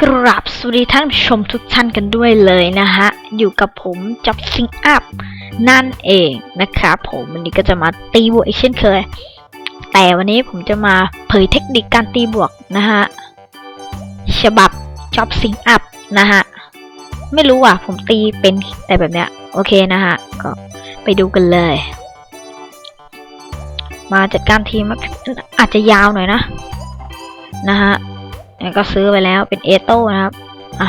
กราบสวัสดีท่านชมทุกท่านกันด้วยเลยนะฮะ อยู่กับผมจับซิงอัพนั่นเองนะครับผมวันนี้ก็จะมาตีบวกอีกเช่นเคย แต่วันนี้ผมจะมาเผยเทคนิคการตีบวกนะฮะ ฉบับจับซิงอัพนะฮะ ไม่รู้อะ ผมตีเป็นแต่แบบเนี้ย โอเคนะฮะ ก็ไปดูกันเลย มาจัดการทีมอาจจะยาวหน่อยนะ นะฮะ แล้วก็ซื้อไปแล้วเป็นเอโต้นะครับ อะ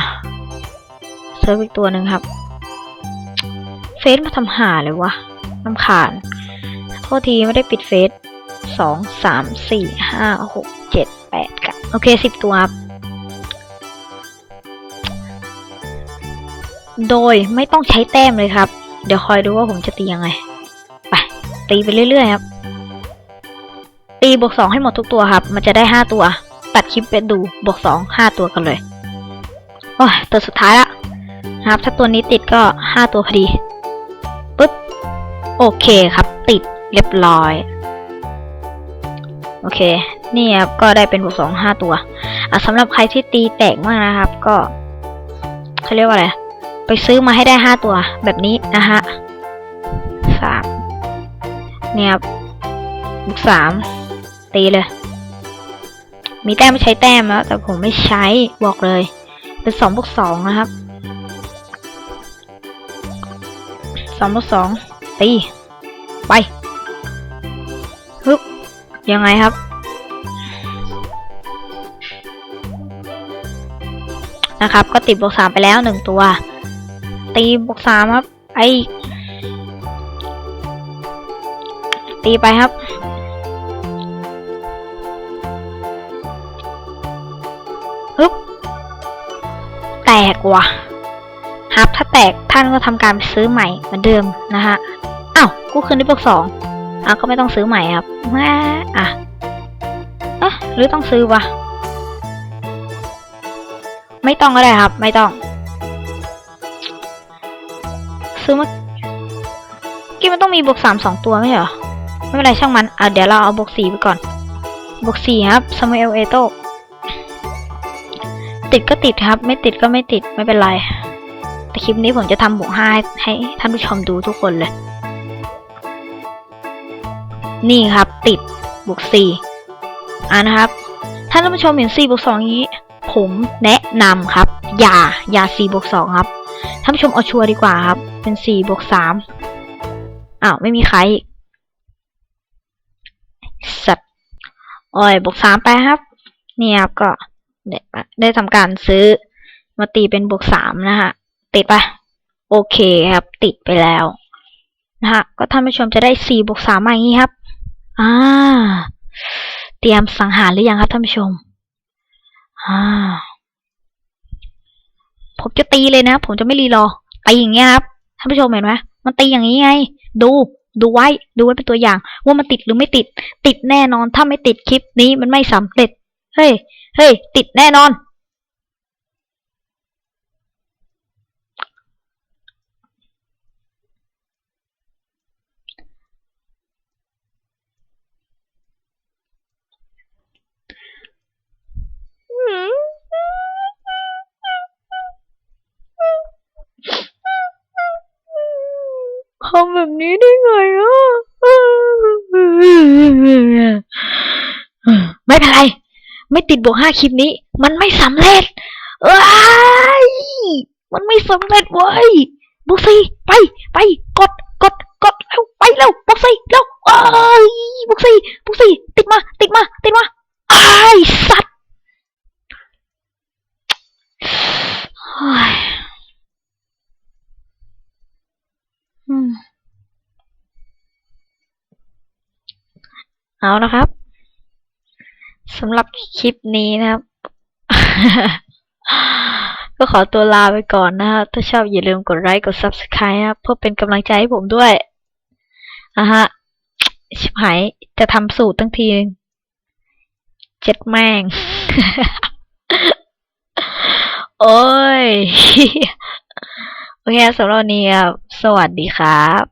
ซื้ออีกตัวหนึ่งครับ เฟซมาทำหาเลยวะน้ำขาน โทษทีไม่ได้ปิดเฟซสองสามสี่ห้าหกเจ็ดแปดกันโอเคสิบตัวครับ โดยไม่ต้องใช้แต้มเลยครับ เดี๋ยวคอยดูว่าผมจะตียังไง ไป ตีไปเรื่อยๆครับ ตีบวกสองให้หมดทุกตัวครับ มันจะได้ห้าตัว ตัดคลิปไปดูบวกสองห้าตัวกันเลยโอ้ยตัวสุดท้ายละนะครับ ถ้าตัวนี้ติดก็ห้าตัวพอดีปึ๊บโอเคครับ ติดเรียบร้อย โอเค นี่ครับก็ได้เป็นบวกสองห้าตัวอะสำหรับใครที่ตีแตกมากนะครับ ก็เขาเรียกว่าอะไรไปซื้อมาให้ได้ห้าตัวแบบนี้นะฮะสามเนี่ยครับสามตีเลย มีแต้มไม่ใช้แต้มแล้ว แต่ผมไม่ใช้บอกเลย เป็นสองบวกสองนะครับสองบวกสองตีไปฮึบยังไงครับ นะครับ ก็ติดบวกสามไปแล้วหนึ่งตัว ตีบวกสามครับ ไอตีไปครับ กว่ะครับถ้าแตกท่านก็ทำการซื้อใหม่เหมือนเดิมนะฮะอ้าวกู้คืนได้บวกสองอะก็ไม่ต้องซื้อใหม่ครับแม่อะเอ๊ะหรือต้องซื้อวะไม่ต้องก็ได้ครับ ไม่ต้อง ซื้อมากี่มันต้องมีบวกสามสองตัวไม่เหรอไม่เป็นไรช่างมันอะเดี๋ยวเราเอาบวกสี่ไปก่อนบวกสี่ครับซามูเอลเอโต ติดก็ติดครับ ไม่ติดก็ไม่ติดไม่เป็นไร แต่คลิปนี้ผมจะทำบวกห้าให้ท่านผู้ชมดูทุกคนเลย นี่ครับ ติดบวกสี่อ่านะครับ ท่านผู้ชมเห็นสี่บวกสองนี้ ผมแนะนำครับ อย่าอย่าสี่บวกสองครับ ท่านผู้ชมเอาชัวร์ดีกว่าครับ เป็นสี่บวกสามอ้าวไม่มีใครอีกสัตว์โอ้ยบวกสามไปครับ เนี่ยครับก็ ได้ได้ทำการซื้อมาตีเป็นบวกสามนะฮะติดปะโอเคครับ ติดไปแล้วนะฮะก็ท่านผู้ชมจะได้สี่บวกสามมาอย่างนี้ครับอ่าเตรียมสังหารหรือยังครับท่านผู้ชมอ่าผมจะตีเลยนะ ผมจะไม่รีรอตีอย่างเงี้ยครับท่านผู้ชมเห็นไหมมันตีอย่างนี้ไง ดูดูไว้ ดูไว้เป็นตัวอย่าง ว่ามันติดหรือไม่ติด ติดแน่นอน ถ้าไม่ติดคลิปนี้มันไม่สำเร็จ เฮ้ย เฮ้ย ติดแน่นอนทำแบบนี้ได้ไงอะ ไม่เป็นไร ไม่ติดบวกห้าคลิปนี้ มันไม่สำเร็จเอ้ยมันไม่สำเร็จเว้ยบุกซี่ไปไปกดกดกดเร็วไปเร็วบุกซีเร็วเอ้ยบุกซี่บุกซี่ติดมา ติดมา ติดมาไอ้สัตว์เฮ้ยอืมเอานะครับ สำหรับคลิปนี้นะครับ ก็ขอตัวลาไปก่อนนะครับถ้าชอบอย่าลืมกดไลค์กด Subscribe นะครับเพื่อเป็นกำลังใจให้ผมด้วยนะฮะชิบหายจะทำสูตรตั้งทีนึงเจ็ดแม่ง โอ้ย โอเคสำหรับวันนี้ครับ สวัสดีครับ